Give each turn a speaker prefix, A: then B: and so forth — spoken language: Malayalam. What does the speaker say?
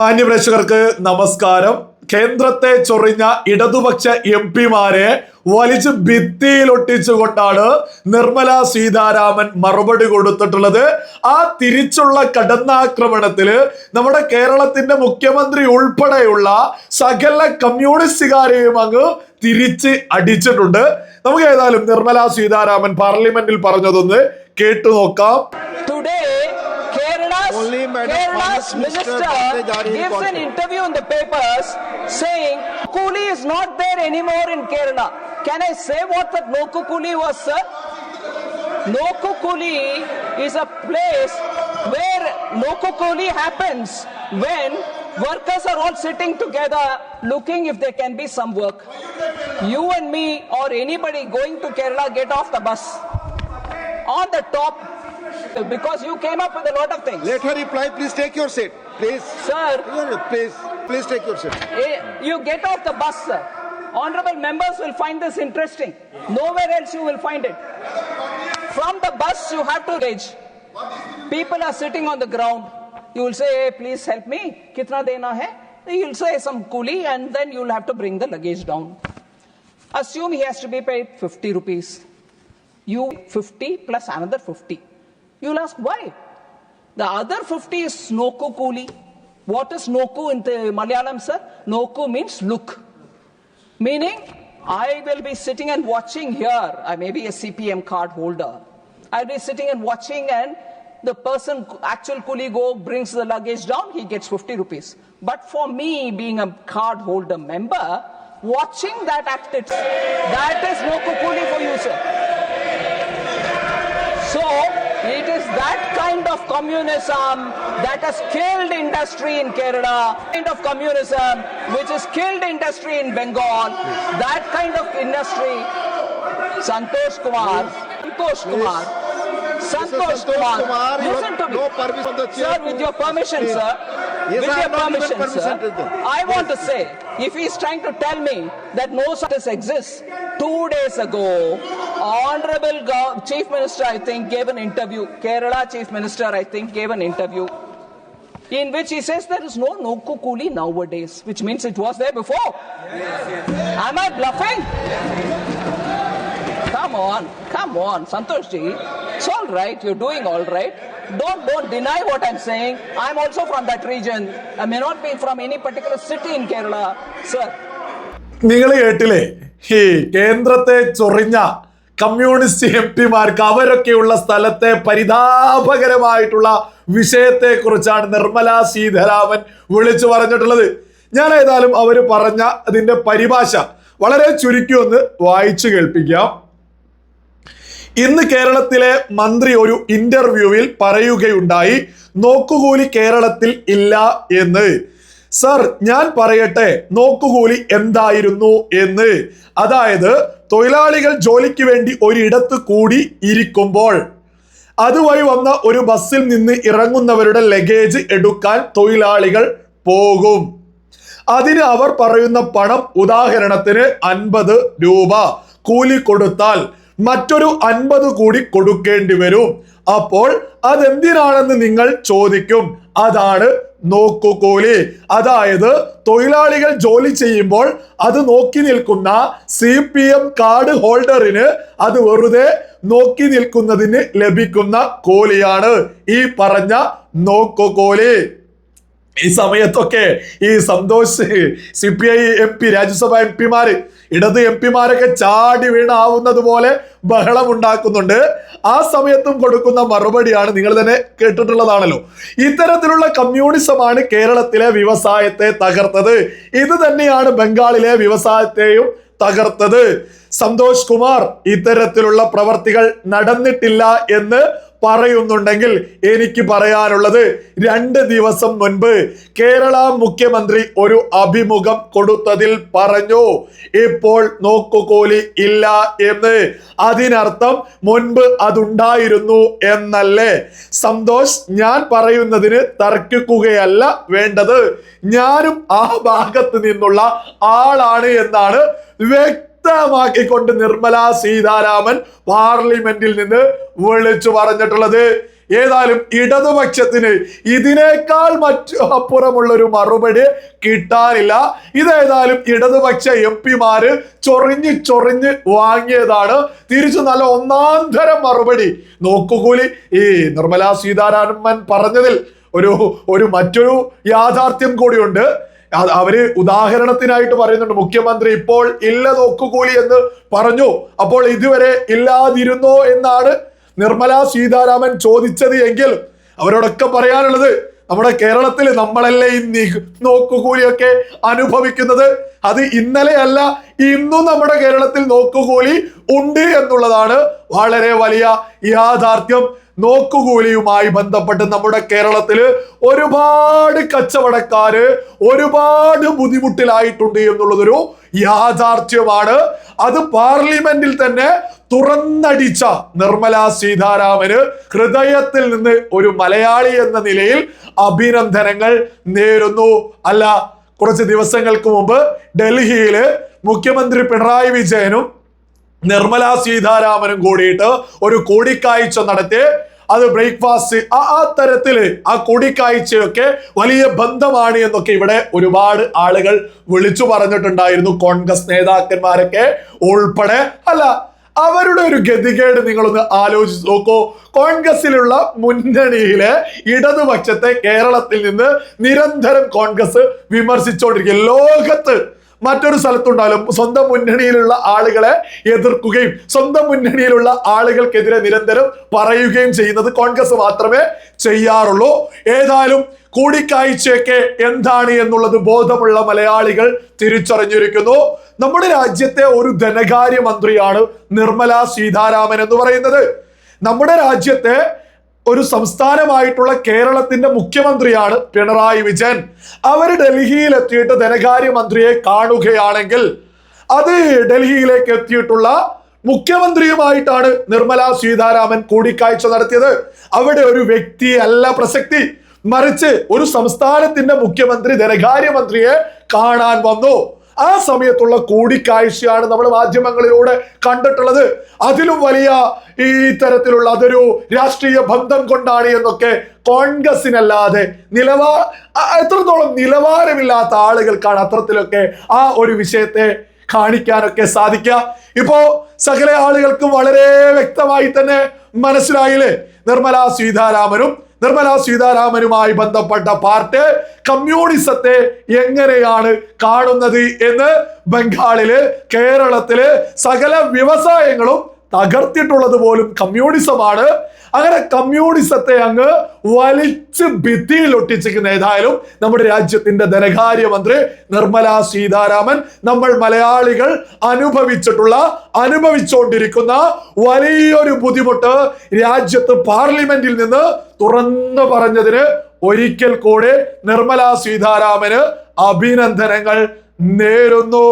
A: മാന്യപ്രേക്ഷകർക്ക് നമസ്കാരം. കേന്ദ്രത്തെ ചൊറിഞ്ഞ ഇടതുപക്ഷ എം പിമാരെ വലിച്ച് ഭിത്തിയിലൊട്ടിച്ചുകൊണ്ടാണ് നിർമ്മല സീതാരാമൻ മറുപടി കൊടുത്തിട്ടുള്ളത്. ആ തിരിച്ചുള്ള കടന്നാക്രമണത്തിൽ നമ്മുടെ കേരളത്തിന്റെ മുഖ്യമന്ത്രി ഉൾപ്പെടെയുള്ള സകല കമ്മ്യൂണിസ്റ്റുകാരെയും അങ്ങ് തിരിച്ച് അടിച്ചിട്ടുണ്ട്. നമുക്ക് ഏതായാലും നിർമ്മല സീതാരാമൻ പാർലമെന്റിൽ പറഞ്ഞതൊന്ന് കേട്ടു നോക്കാം.
B: Kerala's,
C: Only Madam
B: Kerala's
C: Minister
B: minister gives an interview in the papers saying Kuli is not there anymore in Kerala. Can I say what that no Kuli was, sir? Kuli is a place where no Kuli happens when workers are all sitting together looking if there can be some work. You and me or anybody going to Kerala get off the bus on the top because you came up with a lot of things.
C: Let her reply. Please take your seat. Please.
B: Sir,
C: Please. Please take your seat.
B: eh, you get off the bus, sir. Honorable members will find this interesting. Nowhere else you will find it. From the bus, you have to rage. People are sitting on the ground. You will say, hey, please help me. Kitna dena hai? You'll say some coolie and then you'll have to bring the luggage down. Assume he has to be paid 50 rupees. You 50 plus another 50. You'll ask why? The other 50 is Noku Kuli. What is Noku in the Malayalam, sir? Noku means look. Meaning, I will be sitting and watching here. I may be a CPM card holder. I'll be sitting and watching, and the person, actual coolie go, brings the luggage down, he gets 50 rupees. But for me, being a card holder member, watching that act, that is no kukuli for you, sir. So, it is that kind of communism that has killed industry in Kerala, kind of communism which has killed industry in Bengal, that kind of industry. Santosh Kumar, Santosh Kumar, Santosh Kumar, listen to me.
C: no permission from the chair
B: Sir, with your permission, sir.
C: Yes,
B: with
C: I
B: your
C: have not given
B: permission,
C: permission
B: sir. I want to say, if he is trying to tell me that no such exists, two days ago, Honorable Gov- Chief Minister, I think, gave an interview. Kerala Chief Minister, I think, gave an interview in which he says there is no Noku Kuli nowadays, which means it was there before. Am I bluffing? Come on, come on, Santosh ji. It's all right. You're doing all right. Don't don't deny what I'm saying. I'm also from that region. I may not be from any particular city in Kerala, sir.
A: നിങ്ങൾ കേട്ടില്ലേ ഈ കേന്ദ്രത്തെ ചൊറിഞ്ഞ കമ്മ്യൂണിസ്റ്റ് എം പിമാർക്ക് അവരൊക്കെയുള്ള സ്ഥലത്തെ പരിതാപകരമായിട്ടുള്ള വിഷയത്തെ കുറിച്ചാണ് നിർമ്മല സീതാരാമൻ വിളിച്ചു പറഞ്ഞിട്ടുള്ളത്. ഞാൻ ഏതായാലും അവർ പറഞ്ഞ അതിന്റെ പരിഭാഷ വളരെ ചുരുക്കി ഒന്ന് വായിച്ചു കേൾപ്പിക്കാം. ഇന്ന് കേരളത്തിലെ മന്ത്രി ഒരു ഇന്റർവ്യൂവിൽ പറയുകയുണ്ടായി നോക്കുകൂലി കേരളത്തിൽ ഇല്ല എന്ന്. സർ ഞാൻ പറയട്ടെ നോക്കുകൂലി എന്തായിരുന്നു എന്ന്. അതായത് തൊഴിലാളികൾ ജോലിക്ക് വേണ്ടി ഒരിടത്ത് കൂടി ഇരിക്കുമ്പോൾ അതുവഴി വന്ന ഒരു ബസ്സിൽ നിന്ന് ഇറങ്ങുന്നവരുടെ ലഗേജ് എടുക്കാൻ തൊഴിലാളികൾ പോകും. അതിന് അവർ പറയുന്ന പണം ഉദാഹരണത്തിന് അൻപത് രൂപ കൂലി കൊടുത്താൽ മറ്റൊരു അൻപത് കൂടി കൊടുക്കേണ്ടി വരും. അപ്പോൾ അതെന്തിനാണെന്ന് നിങ്ങൾ ചോദിക്കും. അതാണ് നോക്കുകൂലി. അതായത് തൊഴിലാളികൾ ജോലി ചെയ്യുമ്പോൾ അത് നോക്കി നിൽക്കുന്ന സി പി എം കാർഡ് ഹോൾഡറിന് അത് വെറുതെ നോക്കി നിൽക്കുന്നതിന് ലഭിക്കുന്ന കോലിയാണ് ഈ പറഞ്ഞ നോക്കുകൂലി. ഈ സമയത്തൊക്കെ ഈ Santhosh C P I M P Rajya Sabha M പിമാര് ഇടത് എം പിമാരൊക്കെ ചാടി വീണാവുന്നത് പോലെ ബഹളം ഉണ്ടാക്കുന്നുണ്ട്. ആ സമയത്തും കൊടുക്കുന്ന മറുപടിയാണ് നിങ്ങൾ തന്നെ കേട്ടിട്ടുള്ളതാണല്ലോ. ഇത്തരത്തിലുള്ള കമ്മ്യൂണിസമാണ് കേരളത്തിലെ വ്യവസായത്തെ തകർത്തത്. ഇത് തന്നെയാണ് ബംഗാളിലെ വ്യവസായത്തെയും തകർത്തത്. സന്തോഷ് കുമാർ ഇത്തരത്തിലുള്ള പ്രവർത്തികൾ നടന്നിട്ടില്ല എന്ന് പറയുന്നുണ്ടെങ്കിൽ എനിക്ക് പറയാനുള്ളത് രണ്ട് ദിവസം മുൻപ് കേരള മുഖ്യമന്ത്രി ഒരു അഭിമുഖം കൊടുത്തതിൽ പറഞ്ഞു ഇപ്പോൾ നോക്കുകൂലി ഇല്ല എന്ന്. അതിനർത്ഥം മുൻപ് അതുണ്ടായിരുന്നു എന്നല്ലേ. സന്തോഷ് ഞാൻ പറയുന്നതിന് തർക്കിക്കുകയല്ല വേണ്ടത്. ഞാനും ആ ഭാഗത്ത് നിന്നുള്ള ആളാണ് എന്നാണ് വ്യക്തി വ്യക്തമാക്കിക്കൊണ്ട് നിർമ്മല സീതാരാമൻ പാർലമെന്റിൽ നിന്ന് വിളിച്ചു പറഞ്ഞിട്ടുള്ളത്. ഏതായാലും ഇടതുപക്ഷത്തിന് ഇതിനേക്കാൾ മറ്റു അപ്പുറമുള്ള ഒരു മറുപടി കിട്ടാനില്ല. ഇതേതായാലും ഇടതുപക്ഷ എം പിമാര് ചൊറിഞ്ഞ് ചൊറിഞ്ഞ് വാങ്ങിയതാണ്. തിരിച്ചു നല്ല ഒന്നാന്തരം മറുപടി. നോക്കുകൂലി ഈ നിർമ്മലാ സീതാരാമൻ പറഞ്ഞതിൽ ഒരു ഒരു മറ്റൊരു യാഥാർത്ഥ്യം കൂടിയുണ്ട്. അവർ ഉദാഹരണത്തിനായിട്ട് പറയുന്നുണ്ട് മുഖ്യമന്ത്രി ഇപ്പോൾ ഇല്ല നോക്കുകൂലി എന്ന് പറഞ്ഞു. അപ്പോൾ ഇതുവരെ ഇല്ലാതിരുന്നോ എന്നാണ് നിർമ്മല സീതാരാമൻ ചോദിച്ചത് എങ്കിൽ അവരോടൊക്കെ പറയാനുള്ളത് നമ്മുടെ കേരളത്തിൽ നമ്മളല്ലേ ഈ നോക്കുകൂലിയൊക്കെ അനുഭവിക്കുന്നത്? അത് ഇന്നലെയല്ല ഇന്നും നമ്മുടെ കേരളത്തിൽ നോക്കുകൂലി ഉണ്ട് എന്നുള്ളതാണ് വളരെ വലിയ യാഥാർത്ഥ്യം. നോക്കുകൂലിയുമായി ബന്ധപ്പെട്ട് നമ്മുടെ കേരളത്തിൽ ഒരുപാട് കച്ചവടക്കാര് ഒരുപാട് ബുദ്ധിമുട്ടിലായിട്ടുണ്ട് എന്നുള്ളതൊരു യാഥാർത്ഥ്യമാണ്. അത് പാർലമെന്റിൽ തന്നെ തുറന്നടിച്ച നിർമ്മല സീതാരാമന് ഹൃദയത്തിൽ നിന്ന് ഒരു മലയാളി എന്ന നിലയിൽ അഭിനന്ദനങ്ങൾ നേരുന്നു. അല്ല കുറച്ച് ദിവസങ്ങൾക്ക് മുമ്പ് ഡൽഹിയിൽ മുഖ്യമന്ത്രി പിണറായി വിജയനും നിർമ്മല സീതാരാമനും കൂടിയിട്ട് ഒരു കൂടിക്കാഴ്ച നടത്തി. അത് ബ്രേക്ക്ഫാസ്റ്റ് ആ ആ തരത്തിൽ ആ കൂടിക്കാഴ്ചയൊക്കെ വലിയ ബന്ധമാണ് എന്നൊക്കെ ഇവിടെ ഒരുപാട് ആളുകൾ വിളിച്ചു പറഞ്ഞിട്ടുണ്ടായിരുന്നു. കോൺഗ്രസ് നേതാക്കന്മാരൊക്കെ ഉൾപ്പെടെ. അല്ല അവരുടെ ഒരു ഗതികേട് നിങ്ങളൊന്ന് ആലോചിച്ച് നോക്കൂ. കോൺഗ്രസിലുള്ള മുന്നണിയിലെ ഇടതുപക്ഷത്തെ കേരളത്തിൽ നിന്ന് നിരന്തരം കോൺഗ്രസ് വിമർശിച്ചുകൊണ്ടിരിക്കുക ലോകത്ത് മറ്റൊരു സ്ഥലത്തുണ്ടാലും സ്വന്തം മുന്നണിയിലുള്ള ആളുകളെ എതിർക്കുകയും സ്വന്തം മുന്നണിയിലുള്ള ആളുകൾക്കെതിരെ നിരന്തരം പറയുകയും ചെയ്യുന്നത് കോൺഗ്രസ് മാത്രമേ ചെയ്യാറുള്ളൂ. ഏതായാലും കൂടിക്കാഴ്ചയൊക്കെ എന്താണ് എന്നുള്ളത് ബോധമുള്ള മലയാളികൾ തിരിച്ചറിഞ്ഞിരിക്കുന്നു. നമ്മുടെ രാജ്യത്തെ ഒരു ധനകാര്യ മന്ത്രിയാണ് നിർമ്മല സീതാരാമൻ എന്ന് പറയുന്നത്. നമ്മുടെ രാജ്യത്തെ ഒരു സംസ്ഥാനമായിട്ടുള്ള കേരളത്തിന്റെ മുഖ്യമന്ത്രിയാണ് പിണറായി വിജയൻ. അവർ ഡൽഹിയിൽ എത്തിയിട്ട് ധനകാര്യമന്ത്രിയെ കാണുകയാണെങ്കിൽ അത് ഡൽഹിയിലേക്ക് എത്തിയിട്ടുള്ള മുഖ്യമന്ത്രിയുമായിട്ടാണ് നിർമ്മല സീതാരാമൻ കൂടിക്കാഴ്ച നടത്തിയത്. അവിടെ ഒരു വ്യക്തി അല്ല പ്രസക്തി. മറിച്ച് ഒരു സംസ്ഥാനത്തിന്റെ മുഖ്യമന്ത്രി ധനകാര്യമന്ത്രിയെ കാണാൻ വന്നു. ആ സമയത്തുള്ള കൂടിക്കാഴ്ചയാണ് നമ്മൾ മാധ്യമങ്ങളിലൂടെ കണ്ടിട്ടുള്ളത്. അതിലും വലിയ ഈ തരത്തിലുള്ള അതൊരു രാഷ്ട്രീയ ബന്ധം കൊണ്ടാണ് എന്നൊക്കെ കോൺഗ്രസിനല്ലാതെ നിലവാ എത്രത്തോളം നിലവാരമില്ലാത്ത ആളുകൾക്കാണ് അത്തരത്തിലൊക്കെ ആ ഒരു വിഷയത്തെ കാണിക്കാനൊക്കെ സാധിക്കുക. ഇപ്പോ സകല ആളുകൾക്കും വളരെ വ്യക്തമായി തന്നെ മനസ്സിലായില്ലേ? നിർമ്മല സീതാരാമനും നിർമ്മല സീതാരാമനുമായി ബന്ധപ്പെട്ട പാർട്ടി കമ്മ്യൂണിസത്തെ എങ്ങനെയാണ് കാണുന്നത് എന്ന് ബംഗാളിൽ കേരളത്തിൽ സകല വ്യവസായങ്ങളും തകർത്തിട്ടുള്ളത് പോലും കമ്മ്യൂണിസമാണ്. അങ്ങനെ കമ്മ്യൂണിസത്തെ അങ്ങ് വലിച്ച് ഭിത്തിയിൽ ഒട്ടിച്ചിരിക്കുന്ന ഏതായാലും നമ്മുടെ രാജ്യത്തിന്റെ ധനകാര്യമന്ത്രി നിർമ്മല സീതാരാമൻ നമ്മൾ മലയാളികൾ അനുഭവിച്ചിട്ടുള്ള അനുഭവിച്ചുകൊണ്ടിരിക്കുന്ന വലിയൊരു ബുദ്ധിമുട്ട് രാജ്യത്ത് പാർലമെന്റിൽ നിന്ന് തുറന്നു പറഞ്ഞതിന് ഒരിക്കൽ കൂടെ നിർമ്മല സീതാരാമന് അഭിനന്ദനങ്ങൾ നേരുന്നു.